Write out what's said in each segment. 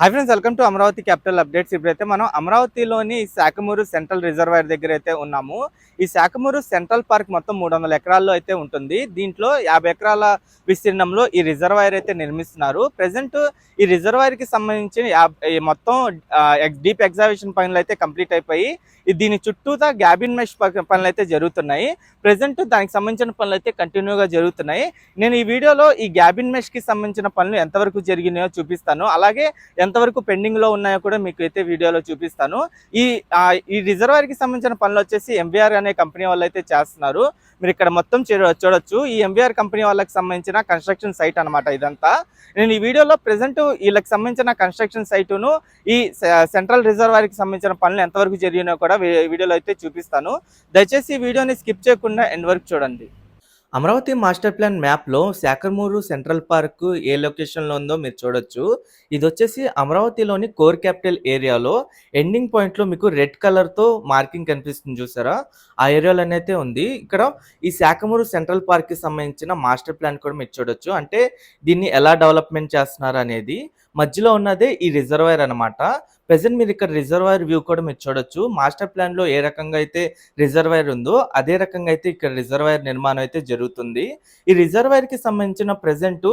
Hi friends welcome to Amaravati capital updates. ఇప్పుడైతే మనం అమరావతిలోని శాఖమూరు సెంట్రల్ రిజర్వాయర్ దగ్గర అయితే ఉన్నాము. ఈ శాఖమూరు సెంట్రల్ పార్క్ మొత్తం మూడు వందల ఎకరాల్లో అయితే ఉంటుంది. దీంట్లో యాభై ఎకరాల విస్తీర్ణంలో ఈ రిజర్వాయర్ అయితే నిర్మిస్తున్నారు. ప్రజెంట్ ఈ రిజర్వాయర్కి సంబంధించిన మొత్తం డీప్ ఎగ్జాబిషన్ పనులు అయితే కంప్లీట్ అయిపోయి దీని చుట్టూతా గ్యాబిన్ మెష్ పనులు అయితే జరుగుతున్నాయి. ప్రజెంట్ దానికి సంబంధించిన పనులు అయితే కంటిన్యూగా జరుగుతున్నాయి. నేను ఈ వీడియోలో ఈ గ్యాబిన్ మెష్కి సంబంధించిన పనులు ఎంతవరకు జరిగినాయో చూపిస్తాను. అలాగే ఎంతవరకు పెండింగ్లో ఉన్నాయో కూడా మీకు అయితే వీడియోలో చూపిస్తాను. ఈ ఆ, ఈ రిజర్వాయర్కి సంబంధించిన పనులు వచ్చేసి ఎంబీఆర్ అనే కంపెనీ వాళ్ళు అయితే చేస్తున్నారు. మీరు ఇక్కడ మొత్తం చూడొచ్చు. ఈ ఎంబీఆర్ కంపెనీ వాళ్ళకి సంబంధించిన కన్స్ట్రక్షన్ సైట్ అనమాట ఇదంతా. నేను ఈ వీడియోలో ప్రజెంట్ వీళ్ళకి సంబంధించిన కన్స్ట్రక్షన్ సైటును ఈ సెంట్రల్ సెంట్రల్ రిజర్వాయర్కి సంబంధించిన పనులు ఎంతవరకు జరిగినాయో కూడా వీడియోలో అయితే చూపిస్తాను. దయచేసి ఈ వీడియోని స్కిప్ చేయకుండా ఎండ్ వరకు చూడండి. అమరావతి మాస్టర్ ప్లాన్ మ్యాప్లో శాఖర్మూరు సెంట్రల్ పార్క్ ఏ లొకేషన్లో ఉందో మీరు చూడొచ్చు. ఇది వచ్చేసి అమరావతిలోని కోర్ క్యాపిటల్ ఏరియాలో ఎండింగ్ పాయింట్లో మీకు రెడ్ కలర్తో మార్కింగ్ కనిపిస్తుంది చూసారా? ఆ ఏరియాలోనే అయితే ఉంది. ఇక్కడ ఈ శాఖమూరు సెంట్రల్ పార్క్కి సంబంధించిన మాస్టర్ ప్లాన్ కూడా మీరు చూడొచ్చు. అంటే దీన్ని ఎలా డెవలప్మెంట్ చేస్తున్నారు అనేది. మధ్యలో ఉన్నదే ఈ రిజర్వాయర్ అన్నమాట. ప్రెసెంట్ మీరు ఇక్కడ రిజర్వాయర్ వ్యూ కూడా మీరు చూడొచ్చు. మాస్టర్ ప్లాన్లో ఏ రకంగా అయితే రిజర్వాయర్ ఉందో అదే రకంగా అయితే ఇక్కడ రిజర్వాయర్ నిర్మాణం అయితే జరుగుతుంది. ఈ రిజర్వైర్కి సంబంధించిన ప్రెసెంట్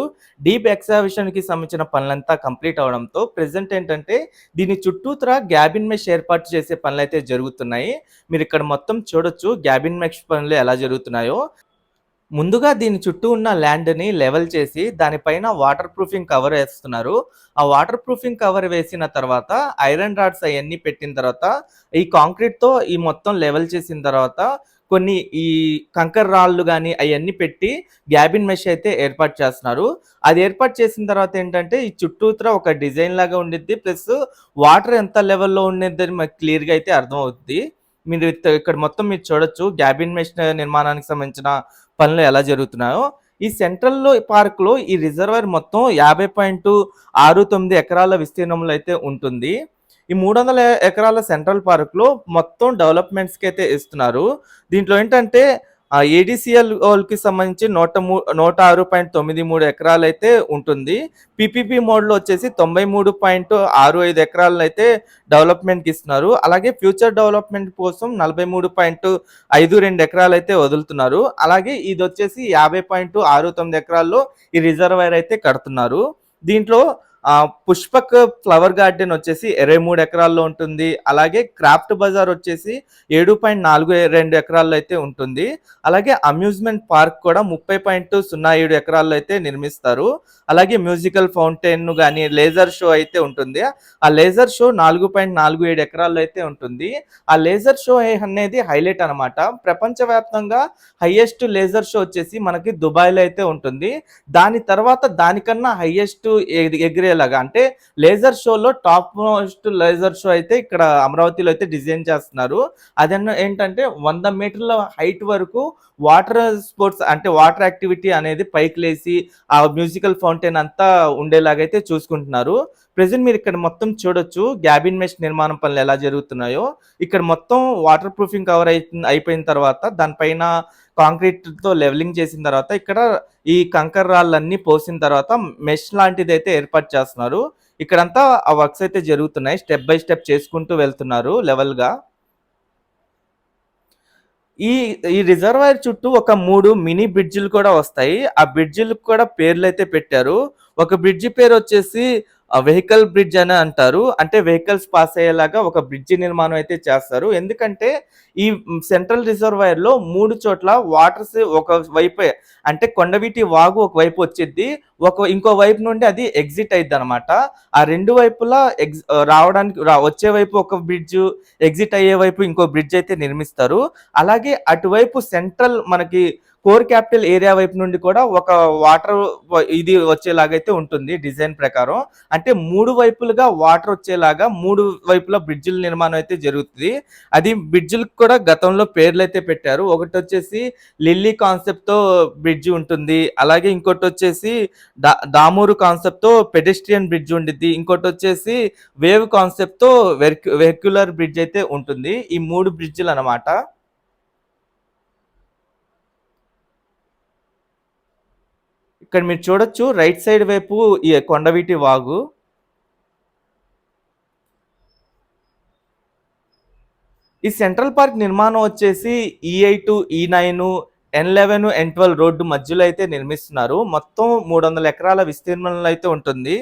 డీప్ ఎక్సావిషన్కి సంబంధించిన పనులంతా కంప్లీట్ అవడంతో ప్రెసెంట్ ఏంటంటే దీని చుట్టూతర గ్యాబిన్ మెష్ ఏర్పాటు చేసే పనులు అయితే జరుగుతున్నాయి. మీరు ఇక్కడ మొత్తం చూడొచ్చు గ్యాబిన్ మెష్ పనులు ఎలా జరుగుతున్నాయో. ముందుగా దీని చుట్టూ ఉన్న ల్యాండ్ని లెవెల్ చేసి దానిపైన వాటర్ ప్రూఫింగ్ కవర్ వేస్తున్నారు. ఆ వాటర్ ప్రూఫింగ్ కవర్ వేసిన తర్వాత ఐరన్ రాడ్స్ అవన్నీ పెట్టిన తర్వాత ఈ కాంక్రీట్తో ఈ మొత్తం లెవెల్ చేసిన తర్వాత కొన్ని ఈ కంకర్ రాళ్ళు కానీ అవన్నీ పెట్టి గ్యాబిన్ మెష్ అయితే ఏర్పాటు చేస్తున్నారు. అది ఏర్పాటు చేసిన తర్వాత ఏంటంటే ఈ చుట్టూతర ఒక డిజైన్ లాగా ఉండిద్ది ప్లస్ వాటర్ ఎంత లెవెల్లో ఉండేది మాకు క్లియర్గా అయితే అర్థమవుతుంది మీరు ఇక్కడ మొత్తం మీరు చూడొచ్చు. గ్యాబిన్ మెష్ నిర్మాణానికి సంబంధించిన పనులు ఎలా జరుగుతున్నాయో. ఈ సెంట్రల్ పార్క్లో ఈ రిజర్వాయర్ మొత్తం యాభై పాయింట్ ఆరు తొమ్మిది ఎకరాల విస్తీర్ణంలో అయితే ఉంటుంది. ఈ మూడు వందల ఎకరాల సెంట్రల్ పార్క్లో మొత్తం డెవలప్మెంట్స్కి అయితే ఇస్తున్నారు. దీంట్లో ఏంటంటే ఏడిసిఎల్కి సంబంధించి నూట మూ నూట ఆరు పాయింట్ తొమ్మిది మూడు ఎకరాలు అయితే ఉంటుంది పిపిపి మోడ్లో వచ్చేసి తొంభై మూడు పాయింట్ ఆరు ఐదు ఎకరాలను అయితే డెవలప్మెంట్కి ఇస్తున్నారు. అలాగే ఫ్యూచర్ డెవలప్మెంట్ కోసం నలభై మూడు పాయింట్ ఐదు రెండు ఎకరాలు అయితే వదులుతున్నారు. అలాగే ఇది వచ్చేసి యాభై పాయింట్ ఆరు తొమ్మిది ఎకరాల్లో ఈ రిజర్వాయర్ అయితే కడుతున్నారు. దీంట్లో పుష్పక్ ఫ్లవర్ గార్డెన్ వచ్చేసి ఇరవై మూడు ఎకరాల్లో ఉంటుంది. అలాగే క్రాఫ్ట్ బజార్ వచ్చేసి ఏడు పాయింట్ నాలుగు రెండు ఎకరాల్లో అయితే ఉంటుంది. అలాగే అమ్యూజ్మెంట్ పార్క్ కూడా ముప్పై పాయింట్ సున్నా ఏడు ఎకరాల్లో అయితే నిర్మిస్తారు. అలాగే మ్యూజికల్ ఫౌంటైన్ కానీ లేజర్ షో అయితే ఉంటుంది. ఆ లేజర్ షో నాలుగు పాయింట్ నాలుగు ఏడు ఎకరాల్లో అయితే ఉంటుంది. ఆ లేజర్ షో అనేది హైలైట్ అనమాట ప్రపంచవ్యాప్తంగా హైయెస్ట్ లేజర్ షో వచ్చేసి మనకి దుబాయ్లో అయితే ఉంటుంది. దాని తర్వాత దానికన్నా హైయెస్ట్ ఎగిరేలాగా అంటే లేజర్ షోలో టాప్ మోస్ట్ లేజర్ షో అయితే ఇక్కడ అమరావతిలో అయితే డిజైన్ చేస్తున్నారు. అదన్న ఏంటంటే వంద మీటర్ల హైట్ వరకు వాటర్ స్పోర్ట్స్ అంటే వాటర్ యాక్టివిటీ అనేది పైకి లేసి ఆ మ్యూజికల్ ఫౌంటైన్ అంతా ఉండేలాగైతే చూసుకుంటున్నారు. ప్రెసెంట్ మీరు ఇక్కడ మొత్తం చూడొచ్చు. గ్యాబిన్ మెష్ నిర్మాణం పనులు ఎలా జరుగుతున్నాయో. ఇక్కడ మొత్తం వాటర్ ప్రూఫింగ్ కవర్ అయిపోయిన తర్వాత దానిపైన కాంక్రీట్తో లెవెలింగ్ చేసిన తర్వాత ఇక్కడ ఈ కంకర్ రాళ్ళన్నీ పోసిన తర్వాత మెష్ లాంటిది అయితే ఏర్పాటు చేస్తున్నారు. ఇక్కడంతా ఆ వర్క్స్ అయితే జరుగుతున్నాయి. స్టెప్ బై స్టెప్ చేసుకుంటూ వెళ్తున్నారు లెవెల్గా ఈ ఈ రిజర్వాయర్ చుట్టూ ఒక మూడు మినీ బ్రిడ్జిలు కూడా వస్తాయి. ఆ బ్రిడ్జిలకు కూడా పేర్లు అయితే పెట్టారు. ఒక బ్రిడ్జి పేరు వచ్చేసి వెహికల్ బ్రిడ్జ్ అని అంటారు. అంటే వెహికల్స్ పాస్ అయ్యేలాగా ఒక బ్రిడ్జి నిర్మాణం అయితే చేస్తారు. ఎందుకంటే ఈ సెంట్రల్ రిజర్వాయర్లో మూడు చోట్ల వాటర్స్ ఒక వైపే అంటే కొండవీటి వాగు ఒక వైపు వచ్చేది ఒక ఇంకో వైపు నుండి అది ఎగ్జిట్ అయింది అనమాట ఆ రెండు వైపులా ఎగ్జ్ రావడానికి వచ్చే వైపు ఒక బ్రిడ్జ్ ఎగ్జిట్ అయ్యే వైపు ఇంకో బ్రిడ్జ్ అయితే నిర్మిస్తారు. అలాగే అటువైపు సెంట్రల్ మనకి కోర్ క్యాపిటల్ ఏరియా వైపు నుండి కూడా ఒక వాటర్ ఇది వచ్చేలాగైతే ఉంటుంది డిజైన్ ప్రకారం. అంటే మూడు వైపులుగా వాటర్ వచ్చేలాగా మూడు వైపులా బ్రిడ్జిల నిర్మాణం అయితే జరుగుతుంది. అది బ్రిడ్జిలకు కూడా గతంలో పేర్లు అయితే పెట్టారు. ఒకటి వచ్చేసి లిల్లీ కాన్సెప్ట్తో బ్రిడ్జి ఉంటుంది. అలాగే ఇంకోటి వచ్చేసి దా దామూరు కాన్సెప్ట్తో పెడెస్ట్రియన్ బ్రిడ్జ్ ఉండిద్ది. ఇంకోటి వచ్చేసి వేవ్ కాన్సెప్ట్తో వెర్క్ వెహిక్యులర్ బ్రిడ్జ్ అయితే ఉంటుంది. ఈ మూడు బ్రిడ్జిలు అన్నమాట. ఇక్కడ మీరు చూడొచ్చు రైట్ సైడ్ వైపు ఈ కొండవీటి వాగు. ఈ సెంట్రల్ పార్క్ నిర్మాణం వచ్చేసి E eight E nine N eleven N twelve road మధ్యలో అయితే నిర్మిస్తున్నారు. మొత్తం మూడు వందల ఎకరాల విస్తీర్ణంలో అయితే ఉంటుంది.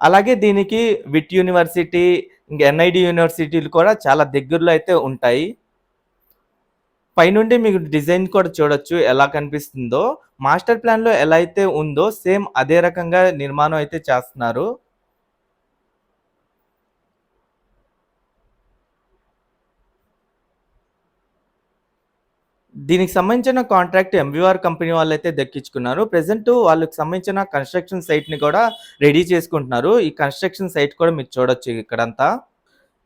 అలాగే దీనికి విట్ యూనివర్సిటీ ఇంకా ఎన్ఐడి యూనివర్సిటీలు కూడా చాలా దగ్గరలో అయితే ఉంటాయి. పైనుండి మీకు డిజైన్ కూడా చూడొచ్చు ఎలా కనిపిస్తుందో. మాస్టర్ ప్లాన్లో ఎలా అయితే ఉందో సేమ్ అదే రకంగా నిర్మాణం అయితే చేస్తున్నారు. దీనికి సంబంధించిన కాంట్రాక్ట్ ఎంవీఆర్ కంపెనీ వాళ్ళు అయితే దక్కించుకున్నారు. ప్రజెంట్ వాళ్ళకి సంబంధించిన కన్స్ట్రక్షన్ సైట్ని కూడా రెడీ చేసుకుంటున్నారు. ఈ కన్స్ట్రక్షన్ సైట్ కూడా మీరు చూడొచ్చు ఇక్కడంతా.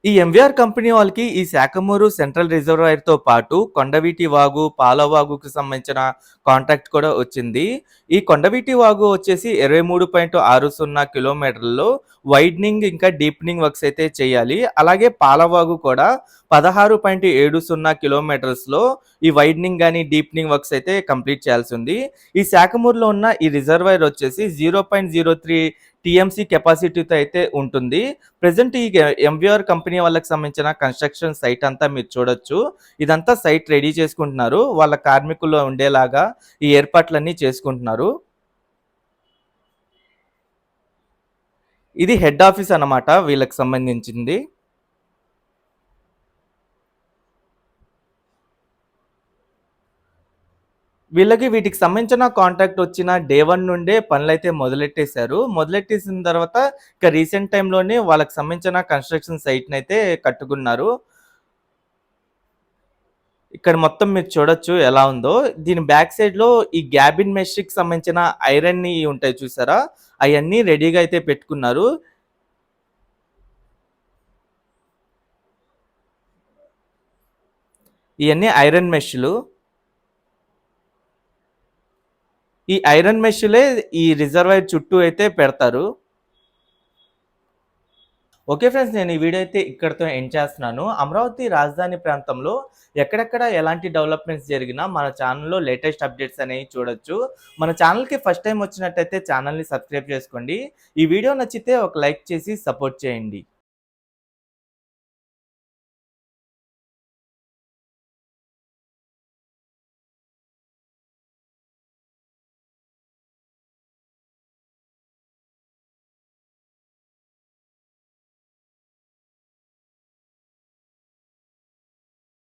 ఈ ఎంవీఆర్ కంపెనీ వాళ్ళకి ఈ శాఖమూరు సెంట్రల్ రిజర్వాయర్తో పాటు కొండవీటి వాగు పాలవాగుకు సంబంధించిన కాంట్రాక్ట్ కూడా వచ్చింది. ఈ కొండవీటి వాగు వచ్చేసి ఇరవై మూడు పాయింట్ ఆరు సున్నా కిలోమీటర్లలో వైడ్నింగ్ ఇంకా డీప్నింగ్ వర్క్స్ అయితే చేయాలి. అలాగే పాలవాగు కూడా పదహారు పాయింట్ ఏడు సున్నా కిలోమీటర్స్లో ఈ వైడ్నింగ్ కానీ డీప్నింగ్ వర్క్స్ అయితే కంప్లీట్ చేయాల్సి ఉంది. ఈ శాఖమూరులో ఉన్న ఈ రిజర్వాయర్ వచ్చేసి zero point zero three TMC కెపాసిటీతో అయితే ఉంటుంది. ప్రజెంట్ ఈ ఎంవిఆర్ కంపెనీ వాళ్ళకి సంబంధించిన కన్స్ట్రక్షన్ సైట్ అంతా మీరు చూడొచ్చు. ఇదంతా సైట్ రెడీ చేసుకుంటున్నారు. వాళ్ళ కార్మికులు ఉండేలాగా ఈ ఏర్పాట్లన్నీ చేసుకుంటున్నారు. ఇది హెడ్ ఆఫీస్ అన్నమాట వీళ్ళకి సంబంధించింది. వీళ్ళకి వీటికి సంబంధించిన కాంట్రాక్ట్ వచ్చిన డే వన్ నుండే పనులైతే మొదలెట్టేశారు. మొదలెట్టేసిన తర్వాత ఇక రీసెంట్ టైంలోనే వాళ్ళకి సంబంధించిన కన్స్ట్రక్షన్ సైట్ని అయితే కట్టుకున్నారు. ఇక్కడ మొత్తం మీరు చూడొచ్చు ఎలా ఉందో. దీని బ్యాక్ సైడ్లో ఈ గ్యాబిన్ మెషిక్ సంబంధించిన ఐరన్ని ఉంటాయి చూసారా? అవన్నీ రెడీగా అయితే పెట్టుకున్నారు. ఇవన్నీ ఐరన్ మెష్లు ఈ ఐరన్ మెష్లే ఈ రిజర్వాయర్ చుట్టూ అయితే పెడతారు. ఓకే ఫ్రెండ్స్ నేను ఈ వీడియో అయితే ఇక్కడితో ఎండ్ చేస్తున్నాను. అమరావతి రాజధాని ప్రాంతంలో ఎక్కడెక్కడ ఎలాంటి డెవలప్మెంట్స్ జరిగినా మన ఛానల్లో లేటెస్ట్ అప్డేట్స్ అనేవి చూడొచ్చు. మన ఛానల్కి ఫస్ట్ టైం వచ్చినట్టయితే ఛానల్ని సబ్స్క్రైబ్ చేసుకోండి. ఈ వీడియో నచ్చితే ఒక లైక్ చేసి సపోర్ట్ చేయండి.